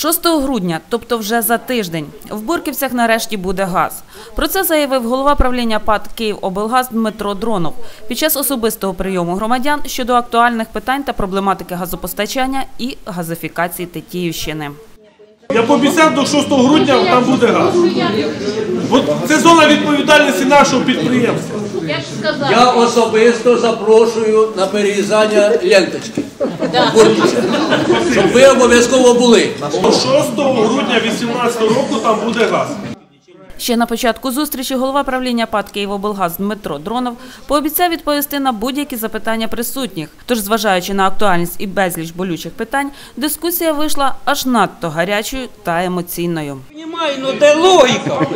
6 грудня, тобто вже за тиждень, в Бурківцях нарешті буде газ. Про це заявив голова правління ПАД «Київоблгаз» Дмитро Дронов під час особистого прийому громадян щодо актуальних питань та проблематики газопостачання і газифікації Тетіївщини. Я пообіцяв до 6 грудня там буде газ. От це зона відповідальності нашого підприємства. Я особисто запрошую на перерізання ленточки. Щоб ви обов'язково були. До 6 грудня 2018 року там буде газ. Ще на початку зустрічі голова правління ПАД «Київоблгаз» Дмитро Дронов пообіцяв відповісти на будь-які запитання присутніх. Тож, зважаючи на актуальність і безліч болючих питань, дискусія вийшла аж надто гарячою та емоційною. Понимаю, ну де логіка?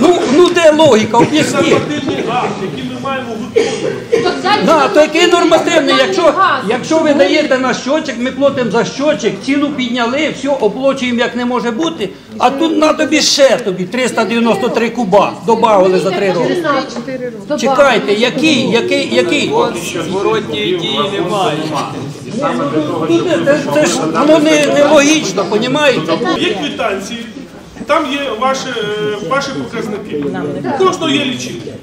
Ну, ну де логіка? Об'ясніть. Нормативний газ, який ми маємо готовий. На, то який нормативний? Якщо, якщо ви даєте на щочик, ми платимо за щочик, ціну підняли, все, оплачуємо як не може бути, а тут на тобі ще тобі 393 куба додали за 3 роки. Чекайте, який, який, який? Зворотньої дії немає. Тут Це, це ж воно не, не логічно, розумієте? Є квитанції, там є ваші, е, ваші показники. У кожного є лічильник.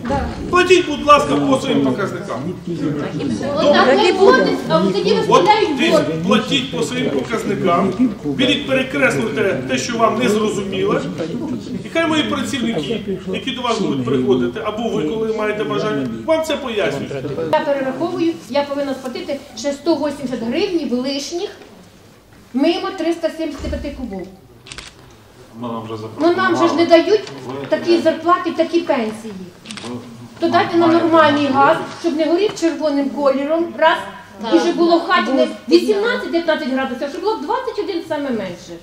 Платіть, будь ласка, по своїм показникам. От платіть по своїм показникам, беріть, перекреслюйте те, що вам не зрозуміло. І хай мої працівники, які до вас будуть приходити, або ви, коли маєте бажання, вам це пояснюють. Я перераховую, я повинна сплатити ще 180 гривень лишніх мимо 375 кубов. Ну нам же ж не дають такі зарплати, такі пенсії. То дайте нам нормальний газ, щоб не горів червоним кольором, раз, і щоб було в хаті не 18-19 градусів, а щоб було 21 саме менше.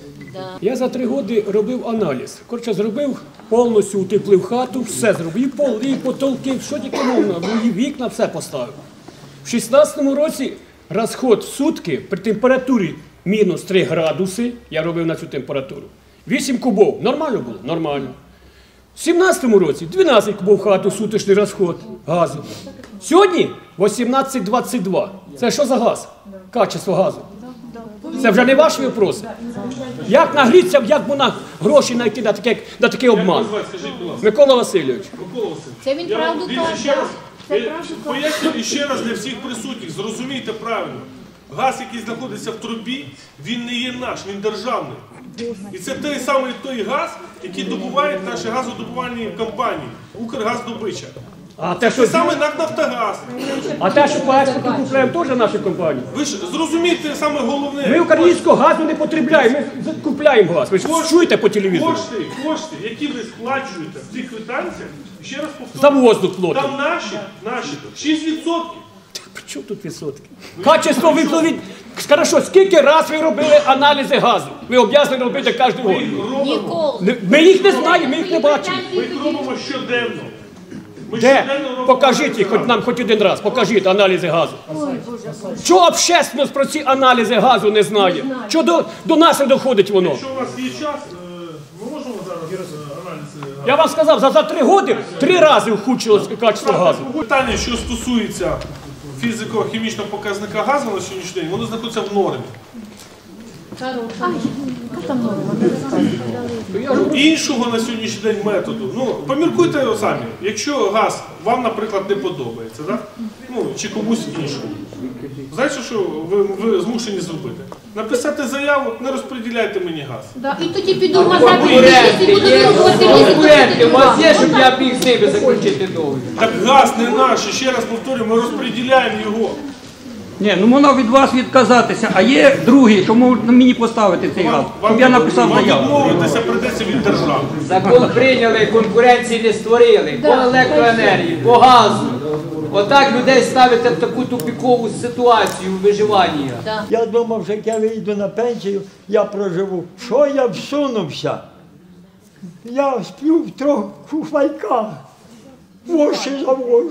Я за три роки робив аналіз. Коротше, зробив повністю утеплив хату, все зробив. І пол, і потолки, що тільки можна, і вікна, все поставив. В 16-му році розход в сутки при температурі мінус 3 градуси, я робив на цю температуру. 8 кубов. Нормально було? Нормально. В 17-му році 12 кубов хату суточний розход газу. Сьогодні 18,22. Це що за газ? Качество газу. Це вже не ваші вопроси. Як нагрітися, як вона гроші знайти на такий, на такий обман? Скажіть, будь ласка, Микола Васильович. Микола Васильович, Це він правду каже. е, правду каже. Пояснюю ще раз для всіх присутніх, зрозумійте правильно. Газ, який знаходиться в трубі, він не є наш, він державний. І це той самий той газ, який добувають наші газодобувальні компанії, Укргаздобича. А те, Це що, саме НАК Нафтогаз. а те, що по експорту купуємо, теж наша компанія. Ви ж зрозумійте саме головне. Ми українського газу не потребляємо, ми купляємо газ. Ви ж чуєте по телевізору? Кошти, кошти, які ви сплачуєте в цих квитанціях, ще раз За повторюю, воздух платимо. там наші, наші 6%. При чому тут відсотки? Качество випловіть. Хорошо, скільки раз ви робили аналізи газу? Ви обов'язані робити кожен год. Ніколи. Ми їх не знаємо, ми їх не бачимо. Ми їх робимо щоденно. Ми Де? щоденно робимо Покажіть їх хоч нам хоч один раз, покажіть аналізи газу. Чого общественність про ці аналізи газу не знає? Чого до, до нас не доходить воно? Якщо у вас є час, е, ми можемо зараз е, аналізи. Я вам сказав, за, за три роки три рази ухудшилось качество газу. Питання, що стосується фізико-хімічного показника газу на сьогоднішній день, воно знаходиться в нормі. Іншого на сьогоднішній день методу. Ну, поміркуйте самі. Якщо газ вам, наприклад, не подобається, ну, чи комусь іншому. Знаєте, що ви, ви змушені зробити? Написати заяву, не розподіляйте мені газ. Да, і тоді піду в магазин і буду є, конкуренти, у вас є, щоб я міг з ними заключити договір? Так газ не наш, і ще раз повторюю, ми розподіляємо його. Ні, ну воно від вас відказатися, а є другий, тому мені поставити цей газ, щоб я написав вам заяву. відмовитися прийдеться від держави. Закон прийняли, конкуренції не створили. По електроенергії, по газу. Отак людей ставите в таку тупікову ситуацію виживання. Я думав, що як я вийду на пенсію, я проживу. Що я всунувся? Я сплю в трьох куфайках, воші завожу.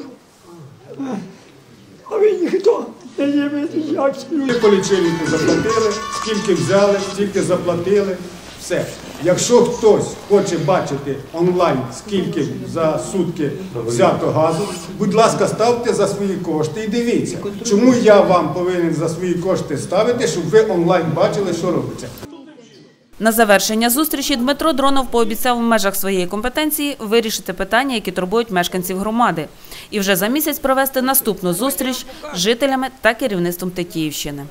А ви ніхто не дивитесь, як сплю. Ми по лічильнику заплатили, скільки взяли, стільки заплатили. Все. Якщо хтось хоче бачити онлайн, скільки за сутки взято газу, будь ласка, ставте за свої кошти і дивіться, чому я вам повинен за свої кошти ставити, щоб ви онлайн бачили, що робиться. На завершення зустрічі Дмитро Дронов пообіцяв в межах своєї компетенції вирішити питання, які турбують мешканців громади, і вже за місяць провести наступну зустріч з жителями та керівництвом Тетіївщини.